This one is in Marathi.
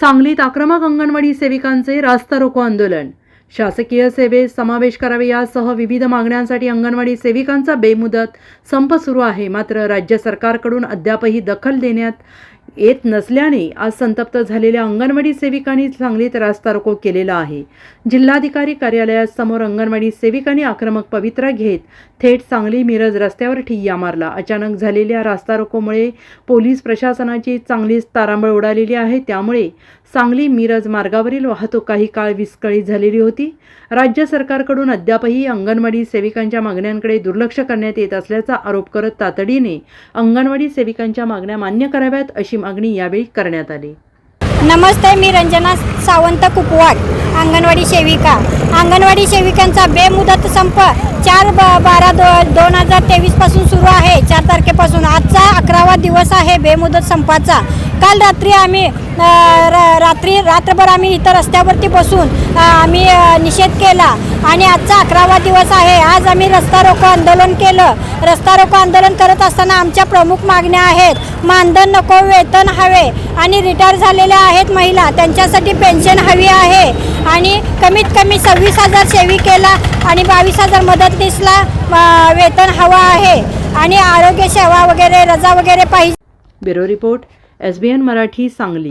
सांगलीत आक्रमक अंगणवाडी सेविकांचे रास्ता रोको आंदोलन. शासकीय सेवेत समावेश करावे यासह विविध मागण्यांसाठी अंगणवाडी सेविकांचा बेमुदत संप सुरू आहे. मात्र राज्य सरकारकडून अद्यापही दखल देण्यात येत नसल्याने आज संतप्त झालेल्या अंगणवाडी सेविकांनी सांगलीत रास्ता रोको केलेला आहे. जिल्हाधिकारी कार्यालयासमोर अंगणवाडी सेविकांनी आक्रमक पवित्रा घेत थेट सांगली मिरज रस्त्यावर ठिय्या मारला. अचानक झालेल्या रास्ता रोकोमुळे पोलीस प्रशासनाची चांगलीच तारांबळ उडालेली आहे. त्यामुळे सांगली मिरज मार्गावरील वाहतूक काही काळ विस्कळीत झालेली होती. राज्य सरकारकडून अद्यापही अंगणवाडी सेविकांच्या मागण्यांकडे दुर्लक्ष करण्यात येत असल्याचा आरोप करत तातडीने अंगणवाडी सेविकांच्या मागण्या मान्य कराव्यात अशी मागणी यावेळी करण्यात आली. नमस्ते मी रंजना सावंत कुपवाड अंगणवाडी सेविका. अंगणवाडी सेविकांचा बेमुदत संप चार ब बारा दो दोन हजार तेवीसपासून सुरू आहे. चार तारखेपासून आजचा अकरावा दिवस आहे बेमुदत संपाचा. काल रात्री आम्ही र- रात्री रात्रभर आम्ही इथं रस्त्यावरती बसून आम्ही निषेध केला. आणि आजचा अकरावा दिवस आहे. आज आम्ही रस्ता रोको आंदोलन केलं. रस्ता रोको आंदोलन करत असताना आमच्या प्रमुख मागण्या आहेत. मानधन नको वेतन हवे. आणि रिटायर झालेल्या आहेत महिला. त्यांच्यासाठी पेन्शन हवी आहे. आणि कमीत कमी सव्वीस हजार सेविकेला आणि बावीस हजार मदतनीसला वेतन हवं आहे. आणि आरोग्य सेवा वगैरे रजा वगैरे पाहिजे. Bureau report S B N Marathi Sangli.